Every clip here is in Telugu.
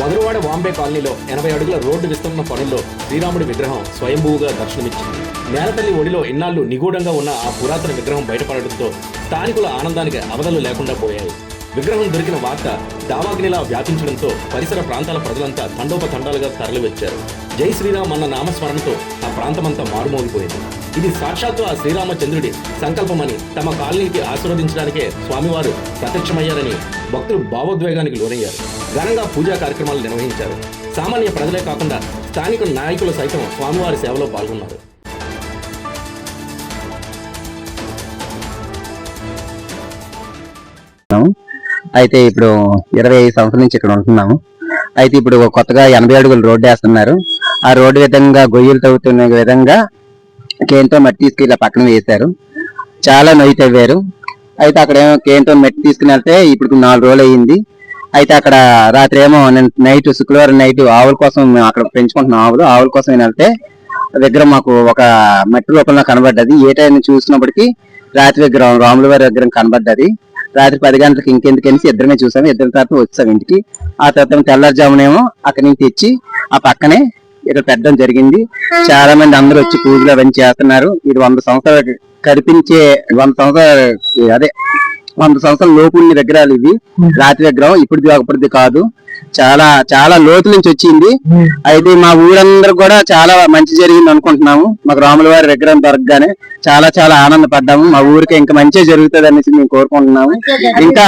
మధురవాడ వాంబే కాలనీలో ఎనభై అడుగుల రోడ్డు విస్తరణ పనుల్లో శ్రీరాముడి విగ్రహం స్వయంభూగా దర్శనమిచ్చింది. నేలతల్లి ఒడిలో ఇన్నాళ్ళు నిగూఢంగా ఉన్న ఆ పురాతన విగ్రహం బయటపడడంతో స్థానికుల ఆనందానికి అవధలు లేకుండా పోయాయి. విగ్రహం దొరికిన వార్త దావాగ్నిలా వ్యాపించడంతో పరిసర ప్రాంతాల ప్రజలంతా తండోపతండాలుగా తరలివచ్చారు. జై శ్రీరామ్ అన్న నామస్మరణతో ఆ ప్రాంతమంతా మారుమోగిపోయింది. ఇది సాక్షాత్తు ఆ శ్రీరామచంద్రుడి సంకల్పమని తమ కాలనీకి ఆశీర్వదించడానికే స్వామివారు ప్రత్యక్షమయ్యారని భక్తులు భావోద్వేగానికి లోనయ్యారు. ఘనంగా పూజా కార్యక్రమాలు నిర్వహించారు. సామాన్య ప్రజలే కాకుండా స్థానిక నాయకులు సైతం స్వామివారి సేవలో పాల్గొన్నారు. అయితే ఇప్పుడు ఇరవై ఐదు సంవత్సరాల నుంచి ఇక్కడ ఉంటున్నాము. అయితే ఇప్పుడు కొత్తగా ఎనభై అడుగులు రోడ్డు వేస్తున్నారు. ఆ రోడ్డు విధంగా గొయ్యలు తవ్వుతున్న విధంగా కేంతో మట్టి తీసుకెళ్ళి ఇలా పక్కన వేశారు. చాలా నొయ్యి తవ్వారు. అయితే అక్కడ ఏమో కేంతో మట్టి తీసుకుని వెళ్తే ఇప్పుడు నాలుగు రోజులు అయ్యింది. అయితే అక్కడ రాత్రి ఏమో నేను నైట్ శుక్రవారం నైట్ ఆవుల కోసం మేము అక్కడ పెంచుకుంటున్నాం ఆవులు. ఆవుల కోసం నేను వెళ్తే విగ్రహం మాకు ఒక మట్టి రూపంలో కనబడ్డది. ఏ టైం చూసినప్పటికీ రాత్రి విగ్రహం రాముల వారి విగ్రహం కనబడ్డది. రాత్రి పది గంటలకు ఇంకెందుకనేసి ఇద్దరమే చూసాము. ఇద్దరు తర్వాత వచ్చాము ఇంటికి. ఆ తర్వాత తెల్లారుజామునేమో అక్కడి నుంచి తెచ్చి ఆ పక్కనే ఇక్కడ పెట్టడం జరిగింది. చాలా మంది అందరూ వచ్చి పూజలు అవన్నీ చేస్తున్నారు. ఇది వంద సంవత్సరాలు కనిపించే వంద సంవత్సరాలు అదే వంద సంవత్సరాల లోపు ఉన్న విగ్రహాలు ఇవి. రాత్రి విగ్రహం ఇప్పుడు అప్పటిది కాదు. చాలా చాలా లోతు నుంచి వచ్చింది. అయితే మా ఊరందరూ కూడా చాలా మంచి జరిగింది అనుకుంటున్నాము. మాకు రాముల వారి విగ్రహం దొరకగానే చాలా చాలా ఆనందపడ్డాము. మా ఊరికి ఇంకా మంచిగా జరుగుతుంది అనేసి మేము కోరుకుంటున్నాము. ఇంకా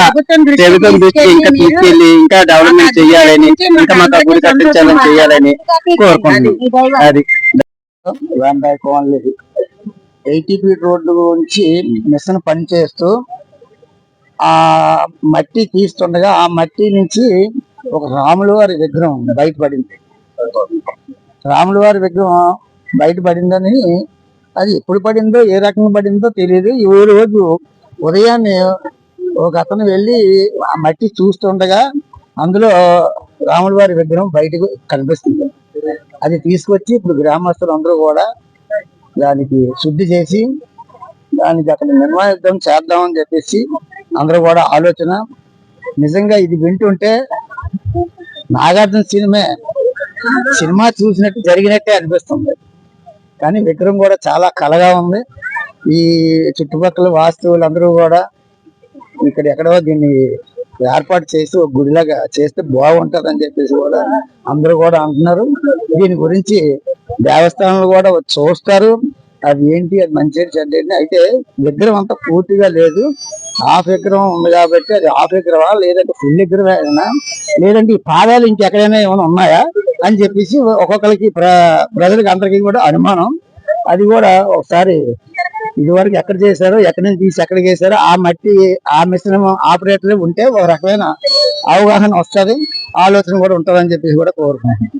ప్రభుత్వం దృష్టి ఇంకా తీసుకెళ్ళి ఇంకా డెవలప్మెంట్ చేయాలని ఇంకా మాకు ఆ గుడి కట్టించాలని చేయాలని కోరుకుంటున్నాం అది. ఎయిటీ ఫీట్ రోడ్డు నుంచి మిషన్ పని చేస్తూ ఆ మట్టి తీస్తుండగా ఆ మట్టి నుంచి ఒక రాముల వారి విగ్రహం బయటపడింది. రాముల వారి విగ్రహం బయటపడిందని అది ఎప్పుడు పడిందో ఏ రకంగా పడిందో తెలియదు ఈ రోజు ఉదయాన్నే ఒక అతను వెళ్ళి ఆ మట్టి చూస్తుండగా అందులో రాముల వారి విగ్రహం బయటకు కనిపిస్తుంది. అది తీసుకొచ్చి ఇప్పుడు గ్రామస్తులు అందరూ కూడా దానికి శుద్ధి చేసి దానికి అక్కడ నిర్మాణిద్దాం చేద్దామని చెప్పేసి అందరూ కూడా ఆలోచన. నిజంగా ఇది వింటుంటే నాగార్జున సినిమా సినిమా చూసినట్టు జరిగినట్టే అనిపిస్తుంది. కానీ విగ్రహం కూడా చాలా కలగా ఉంది. ఈ చుట్టుపక్కల వాస్తువులు అందరూ కూడా ఇక్కడ ఎక్కడో దీన్ని ఏర్పాటు చేసి ఒక గుడిలాగా చేస్తే బాగుంటుంది అని చెప్పేసి కూడా అందరూ కూడా అంటున్నారు. దీని గురించి దేవస్థానాలు కూడా చూస్తారు. అది ఏంటి? అది మంచి చెడ్డ అయితే విగ్రహం అంతా పూర్తిగా లేదు. హాఫ్ విగ్రహం ఉంది కాబట్టి అది హాఫ్ విగ్రహం లేదంటే ఫుల్ విగ్రహమేనా? లేదంటే ఈ పాదాలు ఇంకెక్కడైనా ఏమైనా ఉన్నాయా అని చెప్పేసి ఒక్కొక్కరికి ప్ర- ప్రజలకు అందరికీ కూడా అనుమానం. అది కూడా ఒకసారి ఇదివరకు ఎక్కడ చేశారో ఎక్కడి నుంచి తీసి ఎక్కడ చేశారో ఆ మట్టి ఆ మిశ్రమ ఆపరేటర్ ఉంటే ఒక రకమైన అవగాహన వస్తుంది ఆలోచన కూడా ఉంటుందని చెప్పేసి కూడా కోరుకుంటున్నాను.